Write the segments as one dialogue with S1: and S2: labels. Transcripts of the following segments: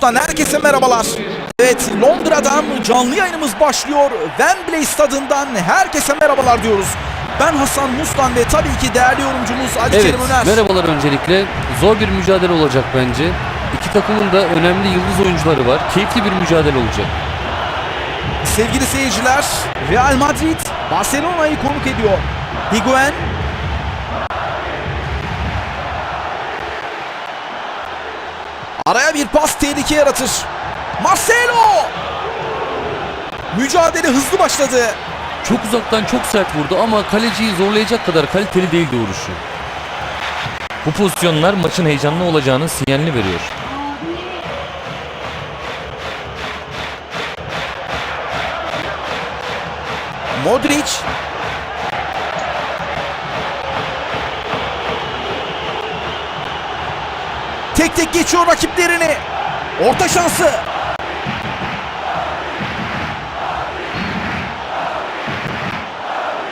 S1: Sports'tan herkese merhabalar. Evet Londra'dan canlı yayınımız başlıyor. Wembley stadından herkese merhabalar diyoruz. Ben Hasan Mustan ve tabii ki değerli yorumcumuz Ali
S2: Evet,
S1: Kerim Öner.
S2: merhabalar öncelikle. Zor bir mücadele olacak bence. İki takımın da önemli yıldız oyuncuları var. Keyifli bir mücadele olacak.
S1: Sevgili seyirciler, Real Madrid Barcelona'yı konuk ediyor. Higuain Araya bir pas tehlike yaratır. Marcelo! Mücadele hızlı başladı.
S2: Çok uzaktan çok sert vurdu ama kaleciyi zorlayacak kadar kaliteli değildi vuruşu.
S3: Bu pozisyonlar maçın heyecanlı olacağının sinyalini veriyor.
S1: Modric Tek tek geçiyor rakiplerini. Orta şansı.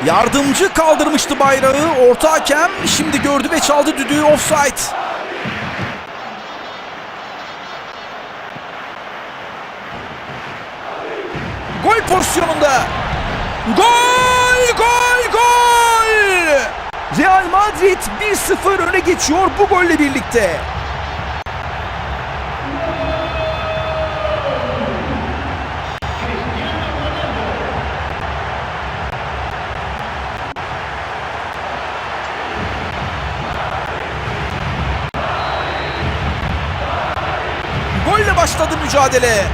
S1: Yardımcı kaldırmıştı bayrağı. Orta hakem şimdi gördü ve çaldı düdüğü offside. Gol pozisyonunda. Gol! Gol! Gol! Real Madrid 1-0 öne geçiyor bu golle birlikte. Golle başladı mücadele.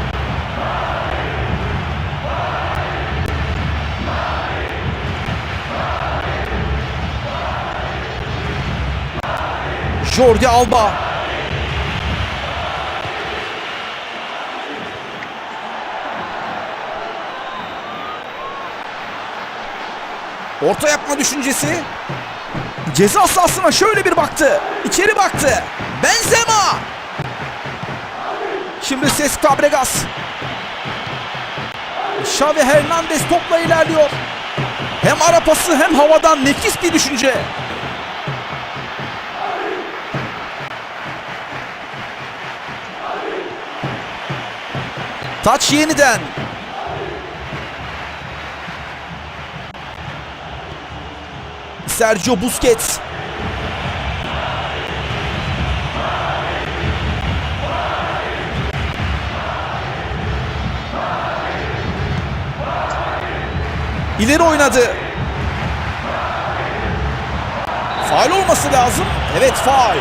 S1: Jordi Alba. Orta yapma düşüncesi. Ceza sahasına şöyle bir baktı. İçeri baktı. Benzema. Şimdi ses Fabregas. Xavi Hernandez topla ilerliyor. Hem ara pası hem havadan nefis bir düşünce. Taç yeniden. Sergio Busquets. İleri oynadı. Faul olması lazım. Evet faul.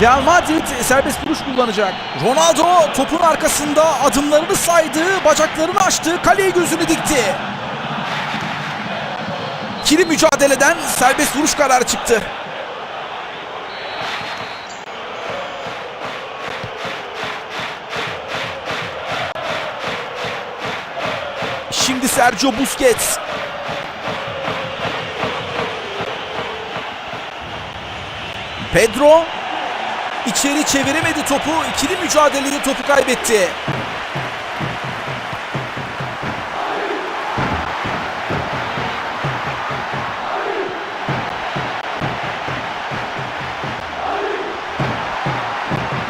S1: Real Madrid serbest vuruş kullanacak. Ronaldo topun arkasında adımlarını saydı, bacaklarını açtı, kaleye gözünü dikti. İkili mücadeleden serbest vuruş kararı çıktı. Şimdi Sergio Busquets. Pedro içeri çeviremedi topu. İkili mücadelede topu kaybetti.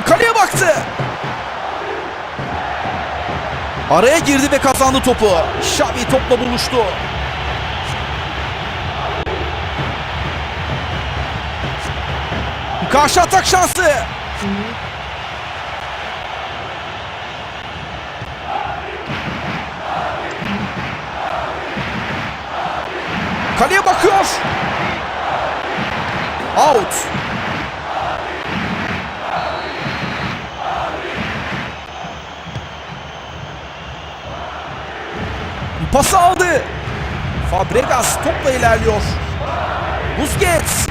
S1: Kaleye baktı. Araya girdi ve kazandı topu. Xavi topla buluştu. Karşı atak şansı. Kaleye bakıyor. Out. Pası aldı. Fabregas topla ilerliyor. Busquets.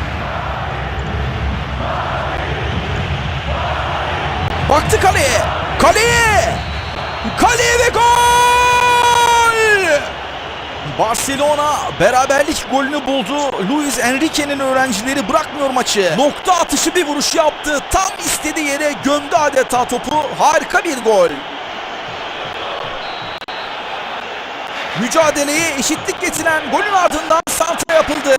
S1: Baktı kaleye. Kaleye. Kaleye ve gol! Barcelona beraberlik golünü buldu. Luis Enrique'nin öğrencileri bırakmıyor maçı. Nokta atışı bir vuruş yaptı. Tam istediği yere gömdü adeta topu. Harika bir gol. Mücadeleye eşitlik getiren golün ardından santra yapıldı.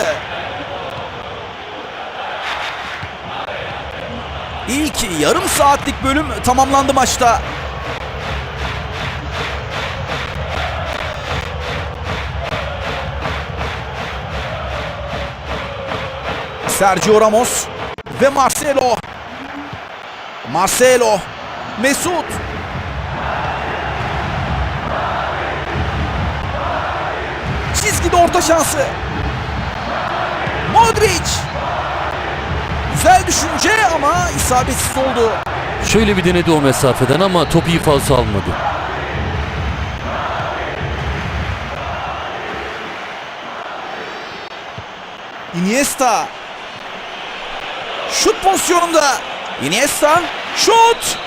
S1: İlk yarım saatlik bölüm tamamlandı maçta. Sergio Ramos ve Marcelo. Marcelo. Mesut Çizgide orta şansı. Modric. Güzel düşünce ama isabetsiz oldu.
S2: Şöyle bir denedi o mesafeden ama top iyi falso almadı.
S1: Iniesta. Şut pozisyonunda. Iniesta. Şut.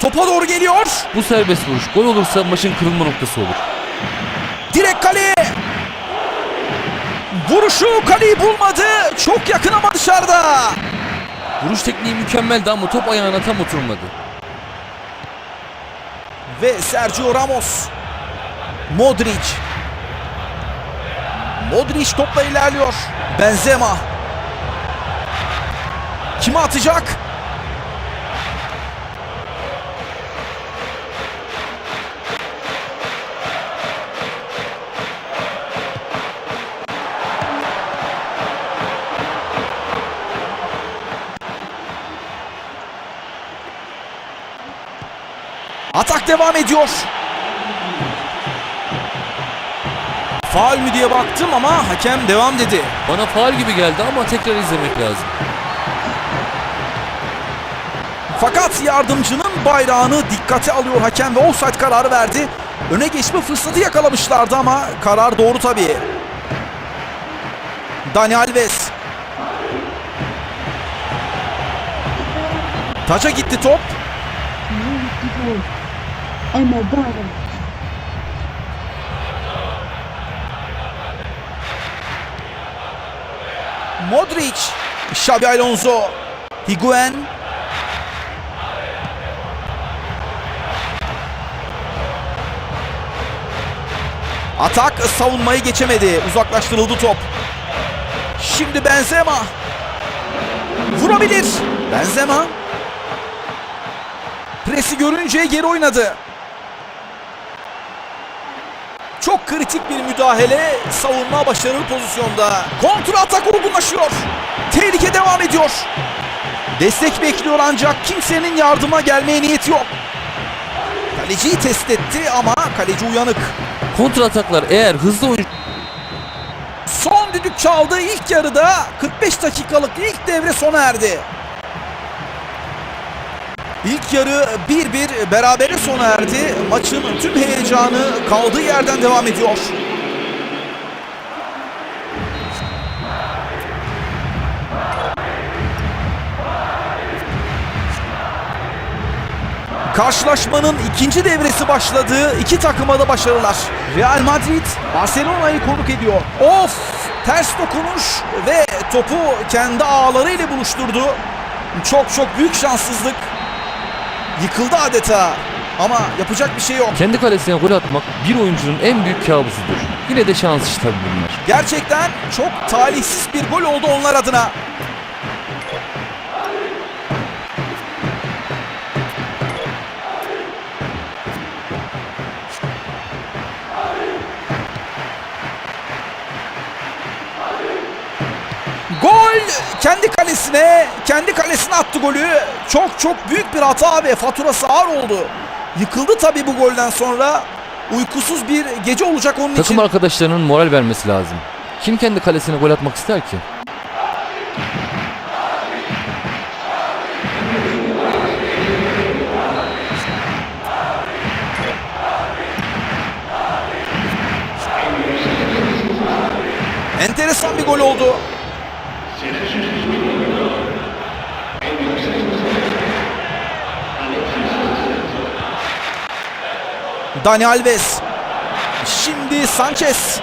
S1: Topa doğru geliyor.
S2: Bu serbest vuruş gol olursa maçın kırılma noktası olur.
S1: Direkt kaleye. Vuruşu kaleyi bulmadı. Çok yakın ama dışarıda.
S2: Vuruş tekniği mükemmeldi ama top ayağına tam oturmadı.
S1: Ve Sergio Ramos. Modric. Modric topla ilerliyor. Benzema. Kime atacak? Atak devam ediyor. Faul mü diye baktım ama hakem devam dedi.
S2: Bana faal gibi geldi ama tekrar izlemek lazım.
S1: Fakat yardımcının bayrağını dikkate alıyor hakem ve offside kararı verdi. Öne geçme fırsatı yakalamışlardı ama karar doğru tabii. Dani Alves. Taça gitti top.
S4: Amagara.
S1: Modric. Xabi Alonso. Higuain. Atak savunmayı geçemedi. Uzaklaştırıldı top. Şimdi Benzema. Vurabilir. Benzema. Presi görünce geri oynadı. Çok kritik bir müdahale. Savunma başarılı pozisyonda. Kontra atak olgunlaşıyor. Tehlike devam ediyor. Destek bekliyor ancak kimsenin yardıma gelmeye niyeti yok. Kaleciyi test etti ama kaleci uyanık.
S2: Kontra ataklar eğer hızlı oyuncu
S1: Son düdük çaldı ilk yarıda 45 dakikalık ilk devre sona erdi. Yarı 1-1 berabere sona erdi. Maçın tüm heyecanı kaldığı yerden devam ediyor. Karşılaşmanın ikinci devresi başladı. İki takıma da başarılar. Real Madrid Barcelona'yı konuk ediyor. Of! Ters dokunuş ve topu kendi ağlarıyla buluşturdu. Çok çok büyük şanssızlık. Yıkıldı adeta. Ama yapacak bir şey yok.
S2: kendi kalesine gol atmak bir oyuncunun en büyük kabusudur. Yine de şans işi tabii bunlar.
S1: Gerçekten çok talihsiz bir gol oldu onlar adına. Gol kendi kalesine, kendi kalesine attı golü. Çok çok büyük bir hata ve faturası ağır oldu. Yıkıldı tabii bu golden sonra. Uykusuz bir gece olacak onun için.
S2: Takım arkadaşlarının moral vermesi lazım. Kim kendi kalesine gol atmak ister ki?
S1: Enteresan bir gol oldu. Dani Alves. Şimdi Sanchez.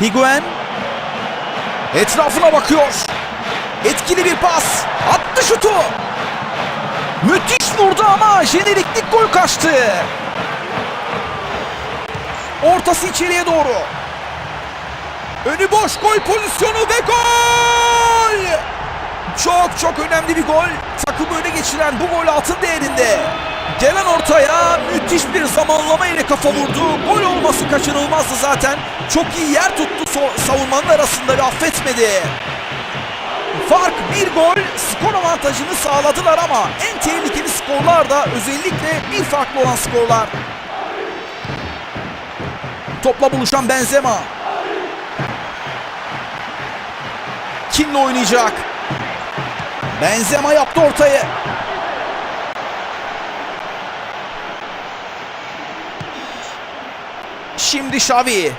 S1: Higuain. Etrafına bakıyor. Etkili bir pas. Attı şutu. Müthiş vurdu ama jeneriklik gol kaçtı. Ortası içeriye doğru. Önü boş gol pozisyonu ve gol! Çok çok önemli bir gol. Takımı öne geçiren bu gol altın değerinde. Gelen ortaya müthiş bir zamanlama ile kafa vurdu. Gol olması kaçınılmazdı zaten. Çok iyi yer tuttu savunmanın arasında ve affetmedi. Fark bir gol skor avantajını sağladılar ama en tehlikeli skorlar da özellikle bir farklı olan skorlar. Topla buluşan Benzema. Kimle oynayacak? Benzema yaptı ortayı. Şimdi Xavi.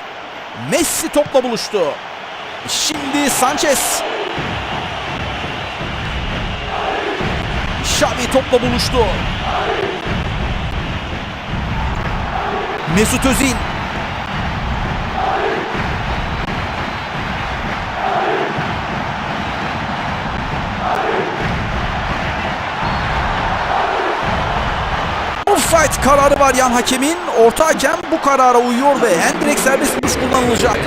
S1: Messi topla buluştu. Şimdi Sanchez. Xavi topla buluştu. Mesut Özil. Offside kararı var yan hakemin. Orta hakem bu karara uyuyor ve en direkt serbest vuruş kullanılacak.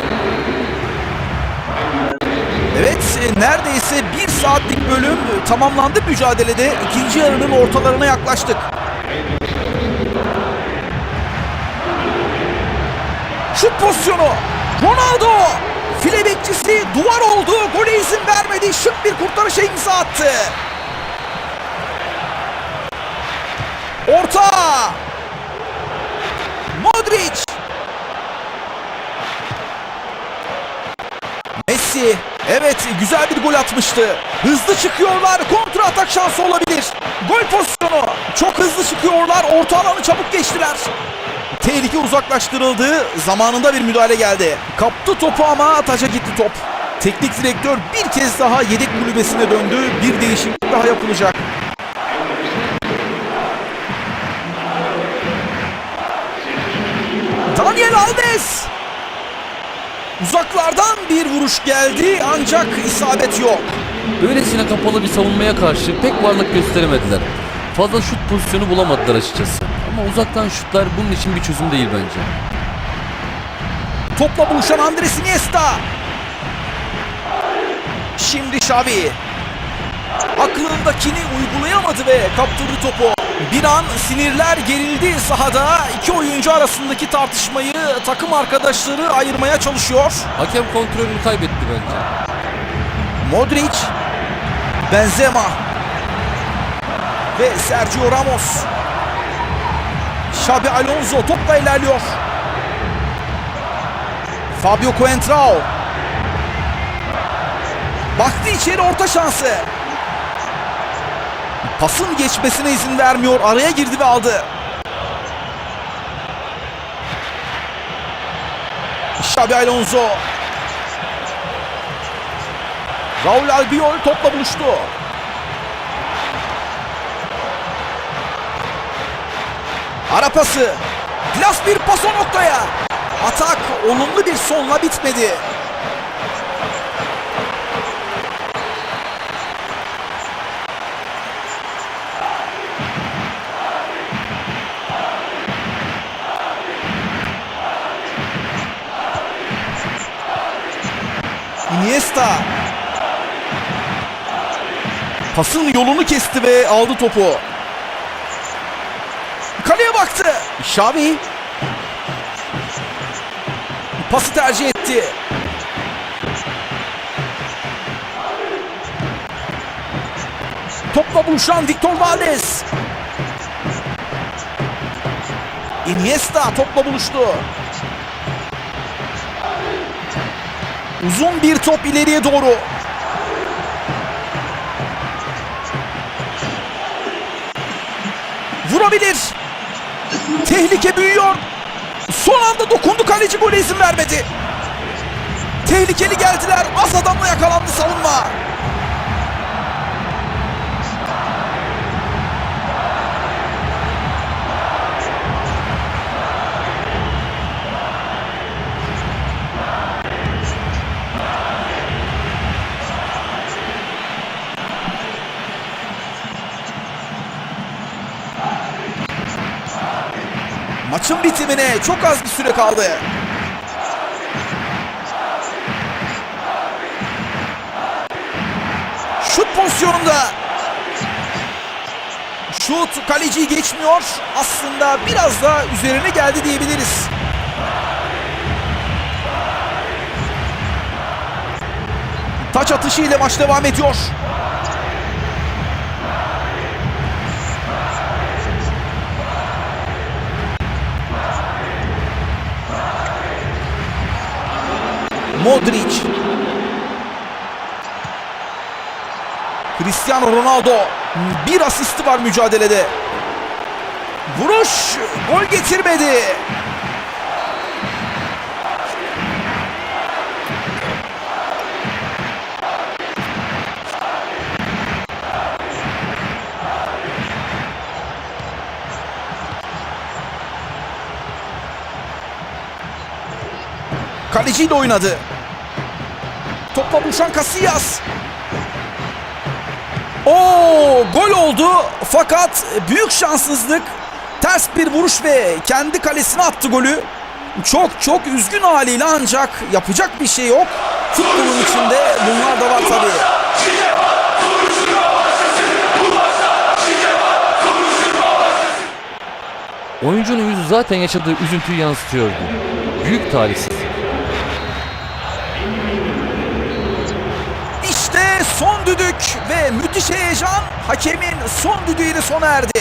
S1: Evet e, neredeyse bir saatlik bölüm tamamlandı mücadelede. İkinci yarının ortalarına yaklaştık. Şut pozisyonu. Ronaldo. File bekçisi duvar oldu. Gole izin vermedi. Şık bir kurtarışa imza attı. Orta. Modric. Messi. Evet güzel bir gol atmıştı. Hızlı çıkıyorlar. Kontra atak şansı olabilir. Gol pozisyonu. Çok hızlı çıkıyorlar. Orta alanı çabuk geçtiler. Tehlike uzaklaştırıldı. Zamanında bir müdahale geldi. Kaptı topu ama taca gitti top. Teknik direktör bir kez daha yedek kulübesine döndü. Bir değişiklik daha yapılacak. Alves. Uzaklardan bir vuruş geldi ancak isabet yok.
S2: Böylesine kapalı bir savunmaya karşı pek varlık gösteremediler. Fazla şut pozisyonu bulamadılar açıkçası. Ama uzaktan şutlar bunun için bir çözüm değil bence.
S1: Topla buluşan Andres Iniesta. Şimdi Xavi. Aklındakini uygulayamadı ve kaptırdı topu. Bir an sinirler gerildi sahada. İki oyuncu arasındaki tartışmayı takım arkadaşları ayırmaya çalışıyor.
S2: Hakem kontrolünü kaybetti bence.
S1: Modric, Benzema ve Sergio Ramos. Xabi Alonso topla ilerliyor. Fabio Coentrao. Baktı içeri orta şansı. Pasın geçmesine izin vermiyor. Araya girdi ve aldı. Xabi Alonso. Raul Albiol topla buluştu. Ara pası. Glas bir pas o noktaya. Atak olumlu bir sonla bitmedi. Pasın yolunu kesti ve aldı topu. Kaleye baktı. Xavi. Pası tercih etti. Topla buluşan Victor Valdez. Iniesta topla buluştu. Uzun bir top ileriye doğru. Vurabilir. Tehlike büyüyor. Son anda dokundu kaleci gole izin vermedi. Tehlikeli geldiler. Az adamla yakalandı savunma. Maçın bitimine çok az bir süre kaldı. Şut pozisyonunda. Şut kaleciyi geçmiyor. Aslında biraz da üzerine geldi diyebiliriz. Taç atışı ile maç devam ediyor. Modric. Cristiano Ronaldo. Bir asisti var mücadelede. Vuruş gol getirmedi. Kaleciyle oynadı. Topla buluşan Casillas. Oo, gol oldu fakat büyük şanssızlık. Ters bir vuruş ve kendi kalesine attı golü. Çok çok üzgün haliyle ancak yapacak bir şey yok. Futbolun içinde bunlar da var tabii.
S2: Oyuncunun yüzü zaten yaşadığı üzüntüyü yansıtıyordu. Büyük talihsiz.
S1: Son düdük ve müthiş heyecan hakemin son düdüğüyle sona erdi.